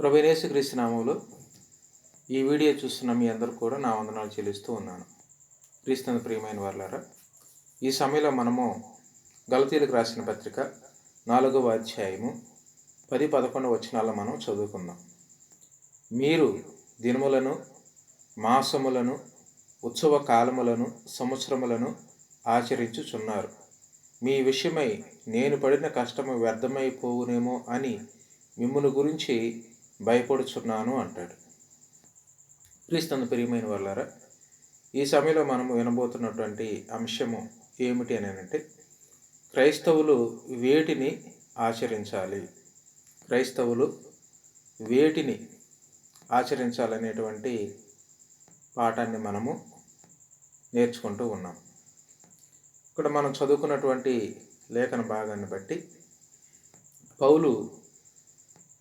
ప్రభు క్రీస్తునామంలో ఈ వీడియో చూస్తున్న మీ అందరూ కూడా నా వందనాలు చెల్లిస్తూ ఉన్నాను. క్రీస్తుని ప్రియమైన వాళ్ళారా ఈ సమయంలో మనము గలతీలకు రాసిన పత్రిక నాలుగవ అధ్యాయము పది పదకొండు వచనాల్లో మనం చదువుకుందాం. మీరు దినములను మాసములను ఉత్సవ కాలములను సంవత్సరములను ఆచరించుచున్నారు. మీ విషయమై నేను పడిన కష్టము వ్యర్థమైపోవునేమో అని మిమ్మల్ని గురించి భయపడుచున్నాను అంటాడు. క్రీస్తు ప్రియమైన వాళ్ళారా ఈ సమయంలో మనము వినబోతున్నటువంటి అంశము ఏమిటి అని అంటే క్రైస్తవులు వేటిని ఆచరించాలి? క్రైస్తవులు వేటిని ఆచరించాలనేటువంటి పాఠాన్ని మనము నేర్చుకుంటూ ఉన్నాం. ఇక్కడ మనం చదువుకున్నటువంటి లేఖన భాగాన్ని బట్టి పౌలు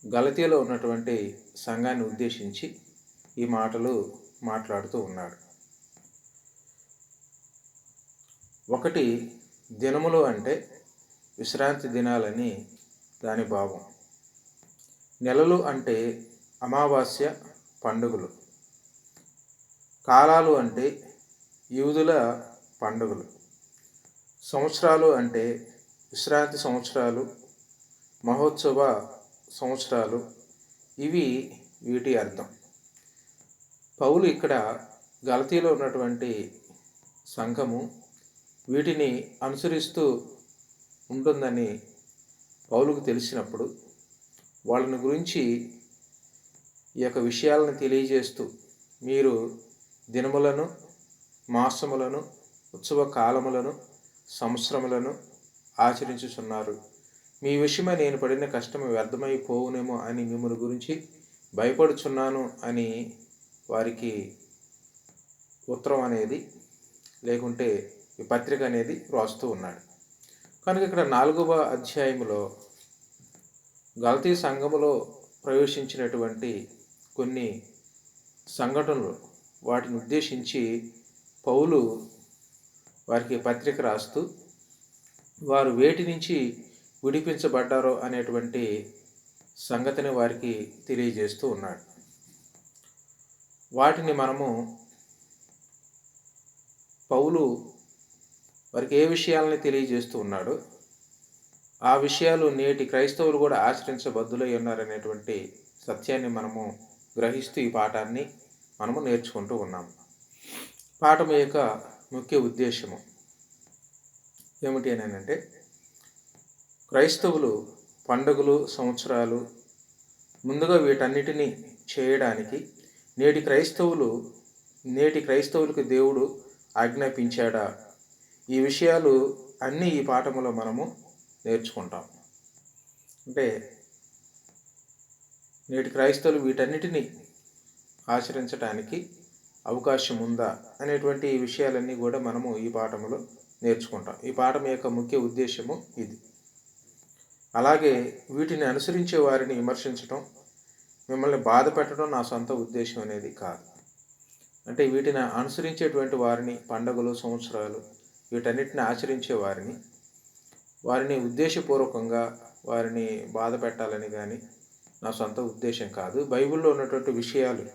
గలతీలో ఉన్నటువంటి సంఘాన్ని ఉద్దేశించి ఈ మాటలు మాట్లాడుతూ ఉన్నాడు ఒకటి దినములు అంటే విశ్రాంతి దినాలని దాని భావం. నెలలు అంటే అమావాస్య పండుగలు. కాలాలు అంటే యూదుల పండుగలు. సంవత్సరాలు అంటే విశ్రాంతి సంవత్సరాలు మహోత్సవ సంవత్సరాలు. ఇవి వీటి అర్థం. పౌలు ఇక్కడ గలతీలో ఉన్నటువంటి సంఘము వీటిని అనుసరిస్తూ ఉంటుందని పౌలుకు తెలిసినప్పుడు వాళ్ళని గురించి ఈ యొక్క విషయాలను తెలియజేస్తూ మీరు దినములను మాసములను ఉత్సవ కాలములను సంవత్సరములను ఆచరించుచున్నారు. మీ విషయమై నేను పడిన కష్టం వ్యర్థమైపోవునేమో అని మిమ్మల్ని గురించి భయపడుచున్నాను అని వారికి ఉత్తరం అనేది లేకుంటే ఈ పత్రిక అనేది రాస్తూ ఉన్నాడు. కనుక ఇక్కడ నాలుగవ అధ్యాయంలో గల్తీ సంఘములో ప్రవేశించినటువంటి కొన్ని సంఘటనలు వాటిని ఉద్దేశించి పౌలు వారికి పత్రిక రాస్తూ వారు వేటి నుంచి విడిపించబడ్డారో అనేటువంటి సంగతిని వారికి తెలియజేస్తూ ఉన్నాడు. వాటిని మనము పౌలు వారికి ఏ విషయాలని తెలియజేస్తూ ఉన్నాడో? ఆ విషయాలు నేటి క్రైస్తవులు కూడా ఆచరించబద్దులై ఉన్నారనేటువంటి సత్యాన్ని మనము గ్రహిస్తూ ఈ పాఠాన్ని మనము నేర్చుకుంటూ ఉన్నాము. పాఠం యొక్క ముఖ్య ఉద్దేశము ఏమిటి అని అంటే క్రైస్తవులు పండుగలు సంవత్సరాలు ముందుగా వీటన్నిటినీ చేయడానికి నేటి క్రైస్తవులు నేటి క్రైస్తవులకు దేవుడు ఆజ్ఞాపించాడా? ఈ విషయాలు అన్నీ ఈ పాఠములో మనము నేర్చుకుంటాం. అంటే నేటి క్రైస్తవులు వీటన్నిటినీ ఆచరించడానికి అవకాశం ఉందా అనేటువంటి విషయాలన్నీ కూడా మనము ఈ పాఠములో నేర్చుకుంటాం. ఈ పాఠం యొక్క ముఖ్య ఉద్దేశము ఇది. అలాగే వీటిని అనుసరించే వారిని విమర్శించడం మిమ్మల్ని బాధ పెట్టడం నా సొంత ఉద్దేశం అనేది కాదు. అంటే వీటిని అనుసరించేటువంటి వారిని పండగలు సంవత్సరాలు వీటన్నిటిని ఆచరించే వారిని వారిని ఉద్దేశపూర్వకంగా వారిని బాధ పెట్టాలని కానీ నా సొంత ఉద్దేశం కాదు. బైబిల్లో ఉన్నటువంటి విషయాలు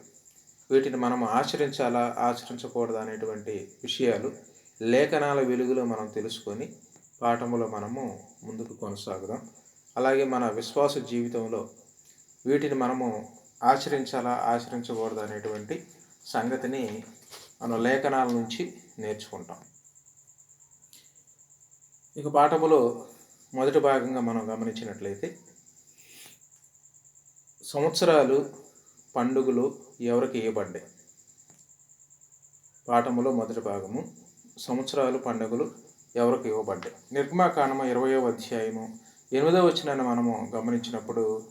వీటిని మనం ఆచరించాలా ఆచరించకూడదా అనేటువంటి విషయాలు లేఖనాల వెలుగులో మనం తెలుసుకొని పాఠములో మనము ముందుకు కొనసాగుదాం. అలాగే మన విశ్వాస జీవితంలో వీటిని మనము ఆచరించాలా ఆచరించకూడదు అనేటువంటి సంగతిని మనం లేఖనాల నుంచి నేర్చుకుంటాం. ఇక పాఠములో మొదటి భాగంగా మనం గమనించినట్లయితే సంవత్సరాలు పండుగలు ఎవరికి ఇవ్వబడ్డాయి పాఠములో మొదటి భాగము సంవత్సరాలు పండుగలు ఎవరికి ఇవ్వబడ్డాయి? నిర్మాకాండము ఇరవయో అధ్యాయము ఎనిమిదవ వచనాన్ని మనము గమనించినప్పుడు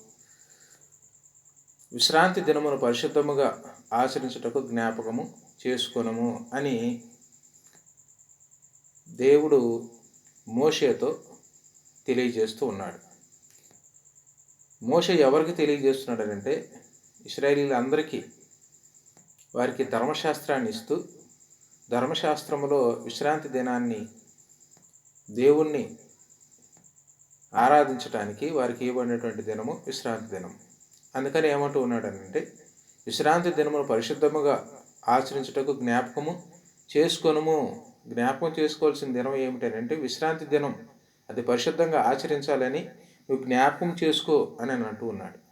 విశ్రాంతి దినమును పరిశుద్ధముగా ఆచరించుటకు జ్ఞాపకము చేసుకొనము అని దేవుడు మోషేతో తెలియజేస్తూ ఉన్నాడు. మోష ఎవరికి తెలియజేస్తున్నాడంటే ఇస్రాయలీలందరికీ వారికి ధర్మశాస్త్రాన్ని ఇస్తూ ధర్మశాస్త్రములో విశ్రాంతి దినాన్ని దేవుణ్ణి ఆరాధించటానికి వారికి ఇవ్వబడినటువంటి దినము విశ్రాంతి దినం అందుకని ఏమంటూ ఉన్నాడనంటే విశ్రాంతి దినమును పరిశుద్ధముగా ఆచరించుటకు జ్ఞాపకము చేసుకొనుము. జ్ఞాపకం చేసుకోవాల్సిన దినం ఏమిటంటే విశ్రాంతి దినం. అది పరిశుద్ధంగా ఆచరించాలని నువ్వు జ్ఞాపకం చేసుకో అని అని అంటూ ఉన్నాడు.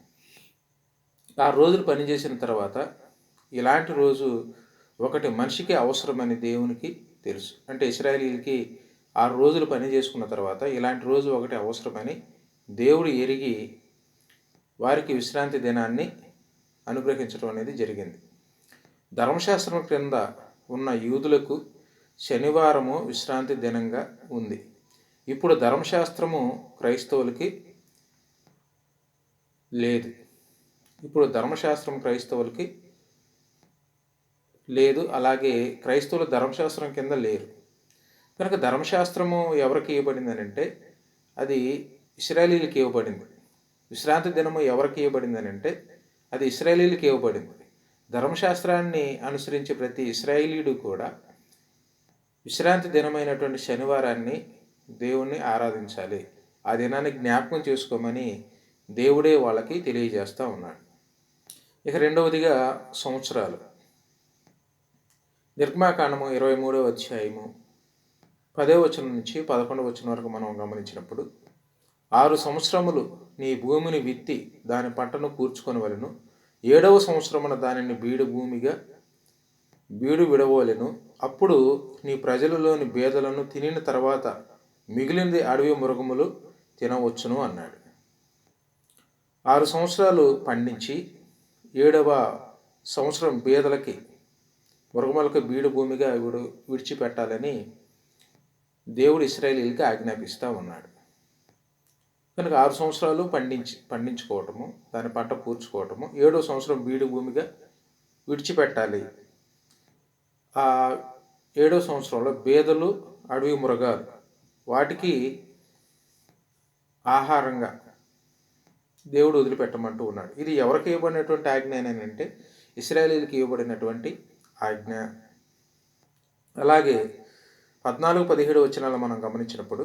ఆ రోజులు పనిచేసిన తర్వాత ఇలాంటి రోజు ఒకటి మనిషికి అవసరమని దేవునికి తెలుసు. అంటే ఇస్రాయలీలకి ఆరు రోజులు పని చేసుకున్న తర్వాత ఇలాంటి రోజు ఒకటి అవసరమని దేవుడు ఎరిగి వారికి విశ్రాంతి దినాన్ని అనుగ్రహించడం అనేది జరిగింది. ధర్మశాస్త్రం క్రింద ఉన్న యూదులకు శనివారము విశ్రాంతి దినంగా ఉంది. ఇప్పుడు ధర్మశాస్త్రము క్రైస్తవులకి లేదు. ఇప్పుడు ధర్మశాస్త్రం క్రైస్తవులకి లేదు. అలాగే క్రైస్తవులు ధర్మశాస్త్రం కింద లేరు. కనుక ధర్మశాస్త్రము ఎవరికి ఇవ్వబడింది అంటే అది ఇస్రాయలీలకి ఇవ్వబడింది. విశ్రాంతి దినము ఎవరికి ఇవ్వబడింది అంటే అది ఇస్రాయలీలకి ఇవ్వబడింది. ధర్మశాస్త్రాన్ని అనుసరించే ప్రతి ఇస్రాయేలీడు కూడా విశ్రాంతి దినమైనటువంటి శనివారాన్ని దేవుణ్ణి ఆరాధించాలి. ఆ దినాన్ని జ్ఞాపకం చేసుకోమని దేవుడే వాళ్ళకి తెలియజేస్తూ ఉన్నాడు. ఇక రెండవదిగా సంవత్సరాలు. నిర్మాకాండము ఇరవై మూడవ అధ్యాయము పదే వచనం నుంచి పదకొండవ వచనం వరకు మనం గమనించినప్పుడు ఆరు సంవత్సరములు నీ భూమిని విత్తి దాని పంటను కూర్చుకొని వలను ఏడవ సంవత్సరమున దానిని బీడు భూమిగా బీడు విడవలెను. అప్పుడు నీ ప్రజలలోని బేదలను తినిన తర్వాత మిగిలింది అడవి మృగములు తినవచ్చును అన్నాడు. ఆరు సంవత్సరాలు పండించి ఏడవ సంవత్సరం బేదలకి మృగములకు బీడు భూమిగా విడు విడిచిపెట్టాలని దేవుడు ఇస్రాయేలీలకి ఆజ్ఞాపిస్తూ ఉన్నాడు. కనుక ఆరు సంవత్సరాలు పండించి పండించుకోవటము దాని పంట పూడ్చుకోవటము ఏడో సంవత్సరం బీడు భూమిగా విడిచిపెట్టాలి. ఆ ఏడో సంవత్సరంలో బేదలు అడవి మృగాలు వాటికి ఆహారంగా దేవుడు వదిలిపెట్టమంటూ ఉన్నాడు. ఇది ఎవరికి ఇవ్వబడినటువంటి ఆజ్ఞ అంటే ఇస్రాయలీలకి ఇవ్వబడినటువంటి ఆజ్ఞ. అలాగే పద్నాలుగు పదిహేడు వచ్చినాలు మనం గమనించినప్పుడు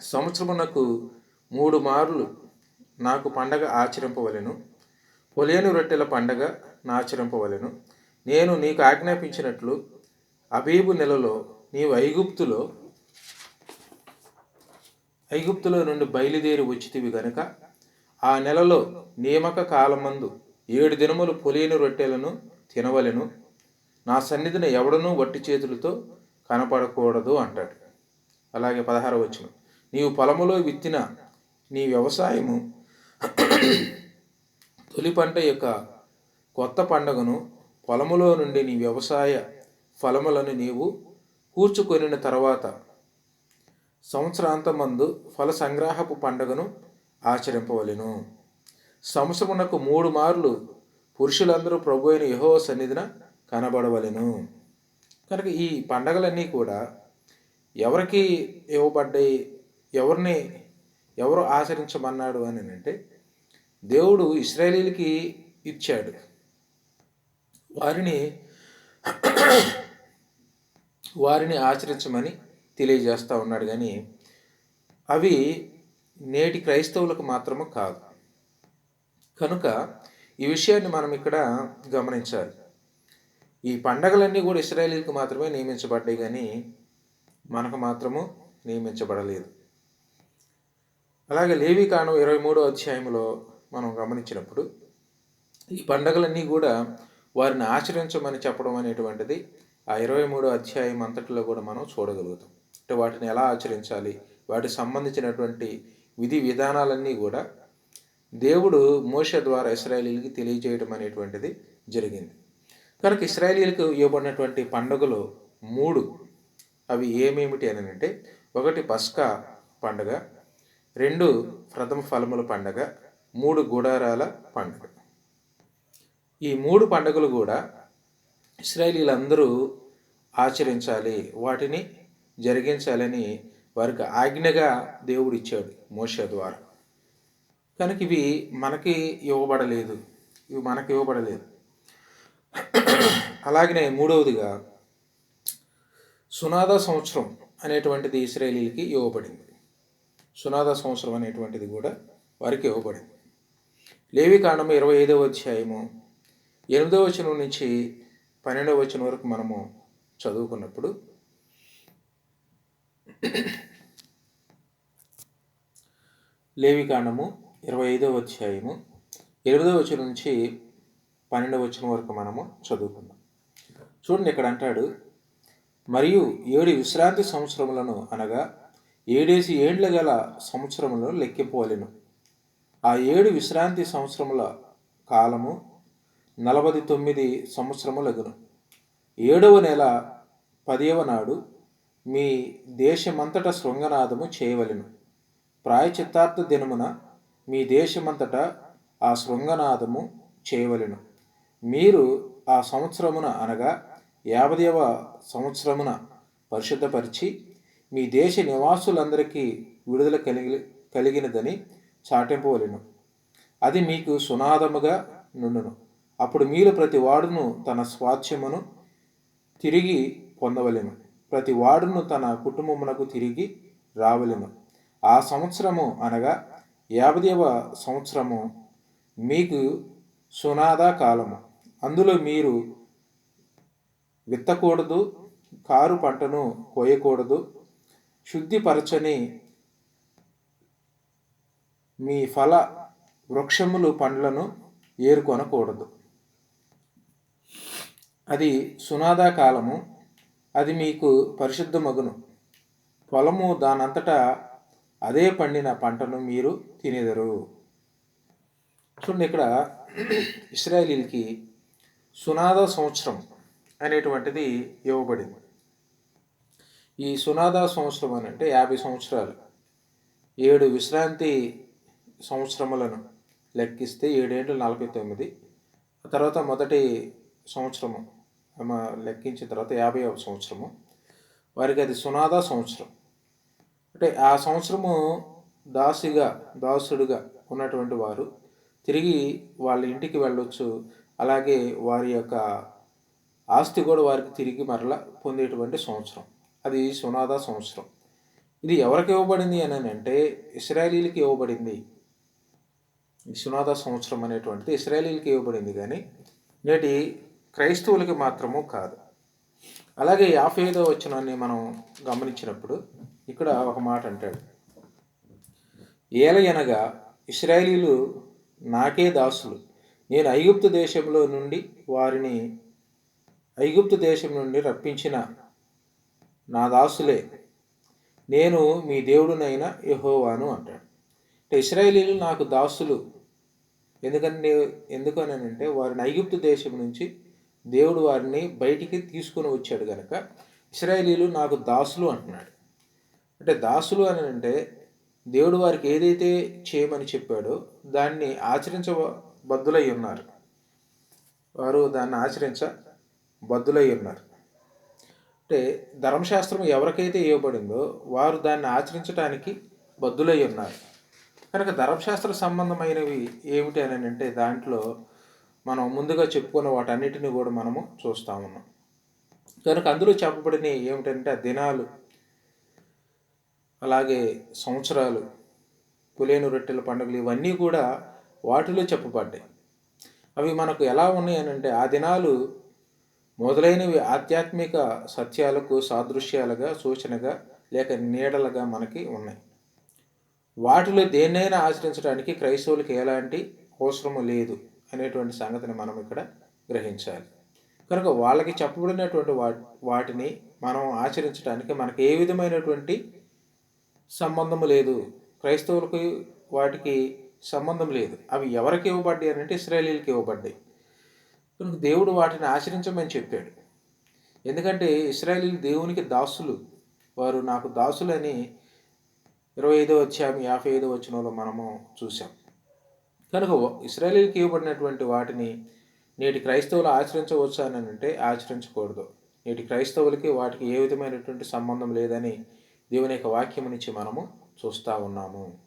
సంవత్సరమునకు మూడు మార్లు నాకు పండగ ఆచరింపవలను. పొలియని రొట్టెల పండగ నాచరింపవలను. నేను నీకు ఆజ్ఞాపించినట్లు అబీబు నెలలో నీవు ఐగుప్తులో ఐగుప్తులో నుండి బయలుదేరి వచ్చితివి గనుక ఆ నెలలో నియమక కాలమందు ఏడు దినములు పొలియని రొట్టెలను తినవలెను. నా సన్నిధిని ఎవడనూ వట్టి చేతులతో కనపడకూడదు అంటాడు. అలాగే పదహారు వచ్చిన నీవు పొలములో విత్తిన నీ వ్యవసాయము తొలి పంట యొక్క కొత్త పండగను పొలములో నుండి నీ వ్యవసాయ ఫలములను నీవు కూర్చుకొనిన తర్వాత సంవత్సరాంతమందు ఫల సంగ్రాహపు పండుగను ఆచరింపవలను. సంవత్సరమునకు మూడు మార్లు పురుషులందరూ ప్రభు అయిన యహో సన్నిధిన కనబడవలెను. కనుక ఈ పండగలన్నీ కూడా ఎవరికి ఇవ్వబడ్డాయి ఎవరిని ఎవరు ఆచరించమన్నాడు అని అంటే దేవుడు ఇస్రాయేలీలకి ఇచ్చాడు. వారిని వారిని ఆచరించమని తెలియజేస్తూ ఉన్నాడు కానీ అవి నేటి క్రైస్తవులకు మాత్రము కాదు. కనుక ఈ విషయాన్ని మనం ఇక్కడ గమనించాలి. ఈ పండగలన్నీ కూడా ఇస్రాయేలీలకు మాత్రమే నియమించబడ్డాయి కానీ మనకు మాత్రము నియమించబడలేదు. అలాగే లేవికాండం ఇరవై మూడో అధ్యాయంలో మనం గమనించినప్పుడు ఈ పండగలన్నీ కూడా వారిని ఆచరించమని చెప్పడం అనేటువంటిది ఆ ఇరవై మూడో అధ్యాయం అంతటిలో కూడా మనం చూడగలుగుతాం. అంటే వాటిని ఎలా ఆచరించాలి వాటికి సంబంధించినటువంటి విధి విధానాలన్నీ కూడా దేవుడు మోష ద్వారా ఇస్రాయలీలకి తెలియజేయడం అనేటువంటిది జరిగింది. కనుక ఇస్రాయలీలకు ఇవ్వబడినటువంటి పండుగలు మూడు. అవి ఏమేమిటి అని అంటే ఒకటి పస్కా పండుగ రెండు ప్రథమ ఫలముల పండగ మూడు గుడారాల పండుగ. ఈ మూడు పండుగలు కూడా ఇస్రాయలీలందరూ ఆచరించాలి వాటిని జరిగించాలని వారికి ఆజ్ఞగా దేవుడు ఇచ్చాడు మోష ద్వారా. కనుక ఇవి మనకి ఇవ్వబడలేదు ఇవి మనకి ఇవ్వబడలేదు. అలాగనే మూడవదిగా సునాద సంవత్సరం అనేటువంటిది ఇస్రాయేలీలకి ఇవ్వబడింది. సునాద సంవత్సరం అనేటువంటిది కూడా వారికి ఇవ్వబడింది. లేవి కాండము ఇరవై ఐదవ అధ్యాయము ఎనిమిదవ వచనం నుంచి పన్నెండవ వచనం వరకు మనము చదువుకున్నప్పుడు లేవి కాండము ఇరవై ఐదవ అధ్యాయము ఎనిమిదవ వచనం నుంచి పన్నెండవ వచనం వరకు మనము చదువుకుందాం. చూడండి ఇక్కడ అంటాడు మరియు ఏడు విశ్రాంతి సంవత్సరములను అనగా ఏడేసి ఏండ్ల గల సంవత్సరములను లెక్కిపోలేను ఆ ఏడు విశ్రాంతి సంవత్సరముల కాలము నలభై తొమ్మిది సంవత్సరములగును. ఏడవ నెల పదేవ నాడు మీ దేశమంతట శృంగనాదము చేయవలెను. ప్రాయచిత్తార్థ దినమున మీ దేశమంతటా ఆ శృంగనాదము చేయవలెను. మీరు ఆ సంవత్సరమున అనగా యాభైవ సంవత్సరమున పరిశుద్ధపరిచి మీ దేశ నివాసులందరికీ విడుదల కలిగి కలిగినదని చాటింపవలెను. అది మీకు సునాదముగా నుండును. అప్పుడు మీరు ప్రతి వాడును తన స్వాస్థ్యమును తిరిగి పొందవలెను. ప్రతి వాడును తన కుటుంబమునకు తిరిగి రావలెను. ఆ సంవత్సరము అనగా యాభైవ సంవత్సరము మీకు సునాదా కాలము. అందులో మీరు విత్తకూడదు కారు పంటను కోయకూడదు శుద్ధిపరచని మీ ఫల వృక్షములు పండ్లను ఏరుకొనకూడదు. అది సునాదా కాలము అది మీకు పరిశుద్ధమగును. పొలము దానంతటా అదే పండిన పంటను మీరు తినేదరు. చూడండి ఇక్కడ ఇస్రాయలీలకి సునాద సంవత్సరం. అనేటువంటిది ఇవ్వబడింది. ఈ సునాద సంవత్సరం అని అంటే యాభై సంవత్సరాలు. ఏడు విశ్రాంతి సంవత్సరములను లెక్కిస్తే ఏడేళ్ళు నలభై తొమ్మిది. తర్వాత మొదటి సంవత్సరము లెక్కించిన తర్వాత యాభై సంవత్సరము. వారికి అది సునాద సంవత్సరం. అంటే ఆ సంవత్సరము దాసిగా దాసుడుగా ఉన్నటువంటి వారు తిరిగి వాళ్ళ ఇంటికి వెళ్ళొచ్చు. అలాగే వారి యొక్క ఆస్తి కూడా వారికి తిరిగి మరలా పొందేటువంటి సంవత్సరం. అది సునాద సంవత్సరం. ఇది ఎవరికి ఇవ్వబడింది అని అంటే ఇస్రాయలీలకి ఇవ్వబడింది. సునాద సంవత్సరం అనేటువంటిది ఇస్రాయలీలకి ఇవ్వబడింది కానీ నేటి క్రైస్తవులకి మాత్రము కాదు. అలాగే యాభై ఐదో వచనాన్ని మనం గమనించినప్పుడు ఇక్కడ ఒక మాట అంటాడు. ఏలయనగా ఇస్రాయలీలు నాకే దాసులు. నేను ఐగుప్తు దేశంలో నుండి వారిని ఐగుప్తు దేశం నుండి రప్పించిన నా దాసులే నేను మీ దేవుడునైన యహోవాను అంటాడు. అంటే ఇస్రాయలీలు నాకు దాసులు. ఎందుకంటే ఎందుకనంటే వారిని ఐగుప్తు దేశం నుంచి దేవుడు వారిని బయటికి తీసుకుని వచ్చాడు కనుక ఇస్రాయలీలు నాకు దాసులు అంటున్నాడు. అంటే దాసులు అని అంటే దేవుడు వారికి ఏదైతే చేయమని చెప్పాడో దాన్ని ఆచరించబద్దులై ఉన్నారు. వారు దాన్ని ఆచరించ బద్దులై ఉన్నారు అంటే ధర్మశాస్త్రం ఎవరికైతే ఇవ్వబడిందో వారు దాన్ని ఆచరించడానికి బద్దులై ఉన్నారు కనుక ధర్మశాస్త్ర సంబంధమైనవి ఏమిటి అని అంటే దాంట్లో మనం ముందుగా చెప్పుకున్న వాటన్నిటిని కూడా మనము చూస్తూ ఉన్నాం. కనుక అందులో చెప్పబడినవి ఏమిటంటే ఆ దినాలు అలాగే సంవత్సరాలు పులేను రొట్టెల పండుగలు ఇవన్నీ కూడా వాటిలో చెప్పబడ్డాయి. అవి మనకు ఎలా ఉన్నాయి అంటే ఆ దినాలు మొదలైనవి ఆధ్యాత్మిక సత్యాలకు సాదృశ్యాలుగా సూచనగా లేక నీడలుగా మనకి ఉన్నాయి. వాటిలో దేన్నైనా ఆచరించడానికి క్రైస్తవులకు ఎలాంటి అవసరము లేదు అనేటువంటి సంగతిని మనం ఇక్కడ గ్రహించాలి. కనుక వాళ్ళకి చెప్పబడినటువంటి వాటిని మనం ఆచరించడానికి మనకి ఏ విధమైనటువంటి సంబంధము లేదు. క్రైస్తవులకు వాటికి సంబంధం లేదు. అవి ఎవరికి ఇవ్వబడ్డాయి అని అంటే ఇస్రాయలీలకి ఇవ్వబడ్డాయి. కనుక దేవుడు వాటిని ఆచరించమని చెప్పాడు. ఎందుకంటే ఇస్రాయలీలు దేవునికి దాసులు. వారు నాకు దాసులని ఇరవై ఐదో వచ్చాము యాభై ఐదో వచ్చినలో మనము చూసాం కనుక ఇస్రాయలీలకు ఇవ్వబడినటువంటి వాటిని నేటి క్రైస్తవులు ఆచరించవచ్చు అని అంటే ఆచరించకూడదు. నేటి క్రైస్తవులకి వాటికి ఏ విధమైనటువంటి సంబంధం లేదని దేవుని యొక్క వాక్యం నుంచి మనము చూస్తూ ఉన్నాము.